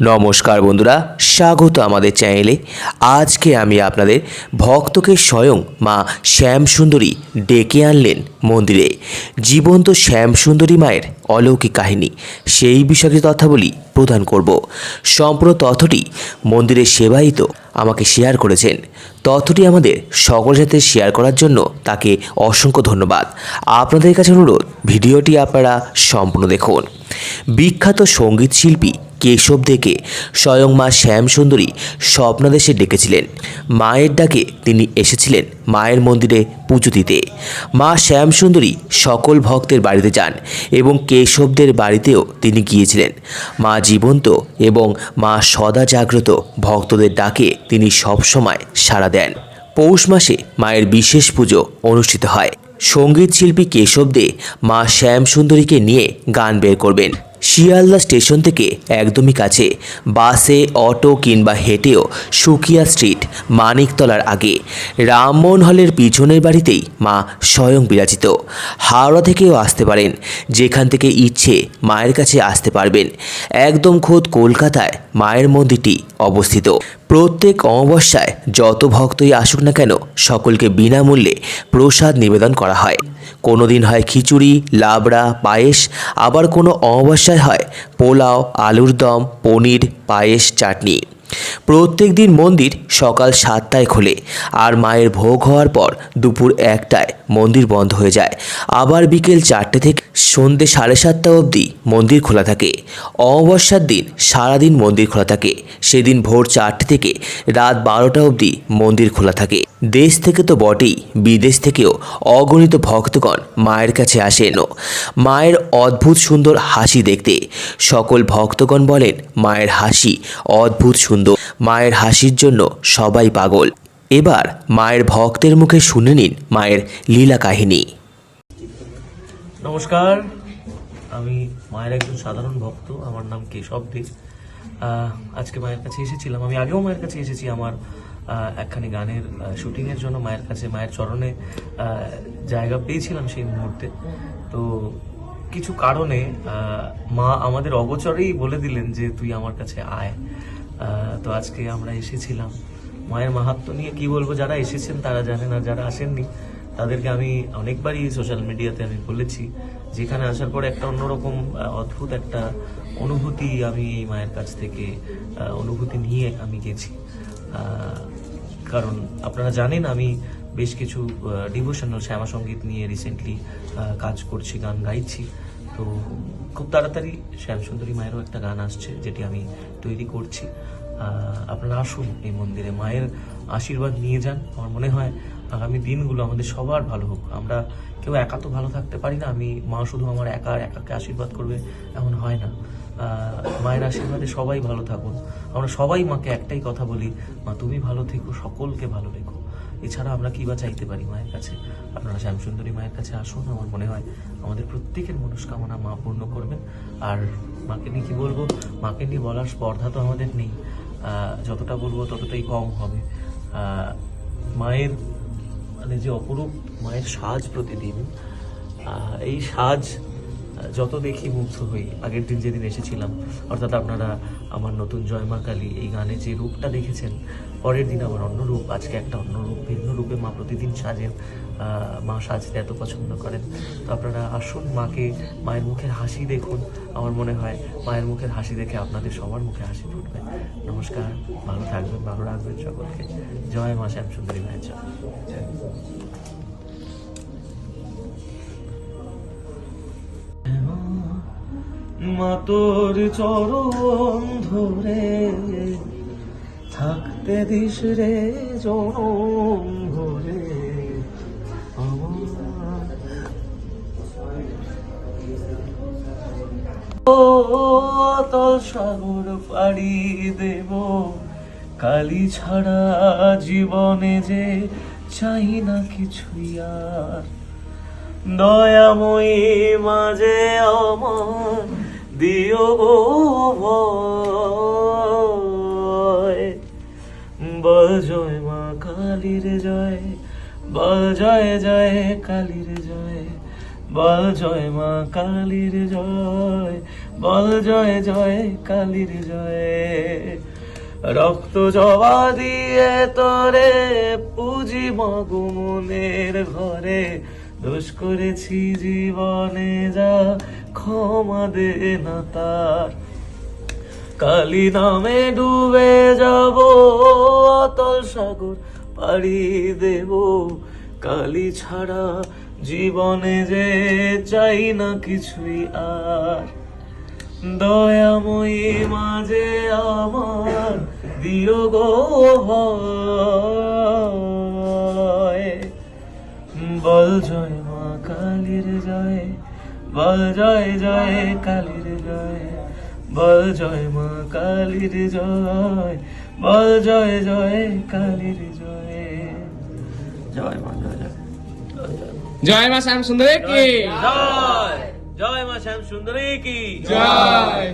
নমস্কার বন্ধুরা স্বাগত আমাদের চ্যানেলে। আজকে আমি আপনাদের ভক্তকে স্বয়ং মা শ্যামসুন্দরী ডেকে আনলেন মন্দিরে। জীবন্ত শ্যামসুন্দরী মায়ের অলৌকিক কাহিনী। সেই বিষয়ে তথ্যাবলী প্রদান করব। সম্পূর্ণ তথ্যটি মন্দিরের সেবায়িত আমাকে শেয়ার করেছেন। তথ্যটি আমাদের সকলের সাথে শেয়ার করার জন্য তাকে অসংখ্য ধন্যবাদ। আপনাদের কাছে অনুরোধ, ভিডিওটি আপনারা সম্পূর্ণ দেখুন। বিখ্যাত সংগীত শিল্পী কেশব দেখে স্বয়ং মা শ্যামসুন্দরী স্বপ্নাদেশে ডেকেছিলেন। মায়ের ডাকে তিনি এসেছিলেন মায়ের মন্দিরে পুজো দিতে। মা শ্যামসুন্দরী সকল ভক্তের বাড়িতে যান এবং কেশবদের বাড়িতেও তিনি গিয়েছিলেন। মা জীবন্ত এবং মা সদা জাগ্রত ভক্তদের ডাকে তিনি সবসময় সাড়া দেন। পৌষ মাসে মায়ের বিশেষ পুজো অনুষ্ঠিত হয়। সংগীত শিল্পী কেশব দে মা শ্যামসুন্দরীকে নিয়ে গান বের করবেন। শিয়ালদা স্টেশন থেকে একদমই কাছে। বাসে, অটো কিংবা হেঁটেও সুকিয়া স্ট্রিট, মানিকতলার আগে। রামমোহন হলের পিছনের বাড়িতেই মা স্বয়ং বিরাজিত। হাওড়া থেকেও আসতে পারেন, যেখান থেকে ইচ্ছে মায়ের কাছে আসতে পারবেন। একদম খোদ কলকাতায় মায়ের মন্দিরটি অবস্থিত। প্রত্যেক অমাবস্যায় যত ভক্তই আসুক না কেন, সকলকে বিনামূল্যে প্রসাদ নিবেদন করা হয়। কোনো দিন হয় খিচুড়ি, লাবড়া, পায়েস, আবার কোনো অমাবস্যায় হয় পোলাও, আলুর দম, পনির, পায়েস, চাটনি। প্রত্যেক দিন মন্দির সকাল সাতটায় খোলে আর মায়ের ভোগ হওয়ার পর দুপুর একটায় মন্দির বন্ধ হয়ে যায়। আবার বিকেল চারটে থেকে সন্ধে সাড়ে সাতটা অবধি মন্দির খোলা থাকে। অমাবস্যার দিন সারাদিন মন্দির খোলা থাকে। সেদিন ভোর চারটে থেকে রাত বারোটা অবধি মন্দির খোলা থাকে। দেশ থেকে তো বটেই, বিদেশ থেকেও অগণিত ভক্তগণ মায়ের কাছে আসেন মায়ের অদ্ভুত সুন্দর হাসি দেখতে। সকল ভক্তগণ বলেন, মায়ের হাসি অদ্ভুত সুন্দর। মায়ের হাসির জন্য সবাই পাগল। এবার মায়ের ভক্তের মুখে শুনে নিন মায়ের লীলা কাহিনী। নমস্কার, আমি মায়ের একজন সাধারণ ভক্ত, আমার নাম কেশব দে। আজকে মায়ের কাছে এসেছিলাম। আমি আগেও মায়ের কাছে এসেছি আমার একখানি গানের শুটিংয়ের জন্য। মায়ের কাছে, মায়ের চরণে জায়গা পেয়েছিলাম সেই মুহূর্তে। তো কিছু কারণে মা আমাদের অগোচরেই বলে দিলেন যে, তুই আমার কাছে আয়। তো আজকে আমরা এসেছিলাম। মায়ের মাহাত্ম নিয়ে কি বলব, যারা এসেছেন তারা জানেন আর যারা আসেননি, তাদেরকে আমি অনেকবারই সোশ্যাল মিডিয়াতে আমি বলেছি, যেখানে আসার পর একটা অন্যরকম অদ্ভুত একটা অনুভূতি আমি এই মায়ের কাছ থেকে অনুভূতি নিয়ে আমি গেছি। কারণ আপনারা জানেন, আমি বেশ কিছু ডিভোশনাল শ্যামা সংগীত নিয়ে রিসেন্টলি কাজ করছি, গান গাইছি। তো খুব তাড়াতাড়ি শ্যামসুন্দরী মায়েরও একটা গান আসছে, যেটি আমি তৈরি করছি। আপনারা আসুন এই মন্দিরে, মায়ের আশীর্বাদ নিয়ে যান। আমার মনে হয় আগামী দিনগুলো আমাদের সবার ভালো হোক। আমরা কেউ একা তো ভালো থাকতে পারি না। আমি মা শুধু আমার একা একাকে আশীর্বাদ করবে এমন হয় না। মায়ের আশীর্বাদে সবাই ভালো থাকুন। আমরা সবাই মাকে একটাই কথা বলি, মা, তুমি ভালো থেকো, সকলকে ভালো রেখো। এছাড়া আমরা কি বা চাইতে পারি মায়ের কাছে? আপনারা শ্যামসুন্দরী মায়ের কাছে আসুন, আমার মনে হয় আমাদের প্রত্যেকের মনস্কামনা মা পূর্ণ করবেন। আর মাকে নিয়ে কী বলব? মাকে নিয়ে বলার স্পর্ধা তো আমাদের নেই। যতটা বলব ততটাই কম হবে। মায়ের মানে যে অপরূপ মায়ের সাজ প্রতিদিন এই সাজ যত দেখি মুগ্ধ হই, আগের দিন যেদিন এসেছিলাম, অর্থাৎ আপনারা আমার নতুন জয় মা কালী এই গানে যে রূপটা দেখেছেন, পরের দিন আবার অন্য রূপ, আজকে একটা অন্য রূপ, ভিন্ন রূপে মা প্রতিদিন সাজেন মা সাজতে এত পছন্দ করেন। তো আপনারা আসুন মাকে, মায়ের মুখের হাসি দেখুন। আমার মনে হয় মায়ের মুখের হাসি দেখে আপনাদের সবার মুখে হাসি ফুটবে। নমস্কার, ভালো থাকবেন, ভালো রাখবেন সকলকে। জয় মা শ্যামসুন্দরী মায়ের জয়। জয়। মা চরণ ধরে থাকতে দিস রে ভরে আমার ও তল সাগর পাড়ি দেব, কালি ছাড়া জীবনে যে চাই না কিছুই আর দয়াময়ী মাঝে আমার দিও গো ভয়। বল জয় মা কালীর জয় বল জয় কালীর জয় বল জয় মা কালীর জয় বল জয় জয় কালীর জয়। রক্ত জবা দিয়ে তোরে পুজি মগুমনের ঘরে দোষ করেছি জীবনে যা ক্ষমা দে না তার। কালী নামে ডুবে যাব, অতল সাগর পাড়ি দেব। কালি ছাড়া জীবনে যে চাই না কিছুই আর। দয়াময়ী মাঝে আমার দিও গো ভয়। বল জয় মা কালীর জয় বল জয় জয় কালীর জয় বল জয় মা কালীর জয় বল জয় জয় কালীর জয়। জয় মা জয় জয়। জয় জয় মা। জয় মা শ্যাম সুন্দরী কি? জয় জয় মা শ্যাম সুন্দরী কি? জয়।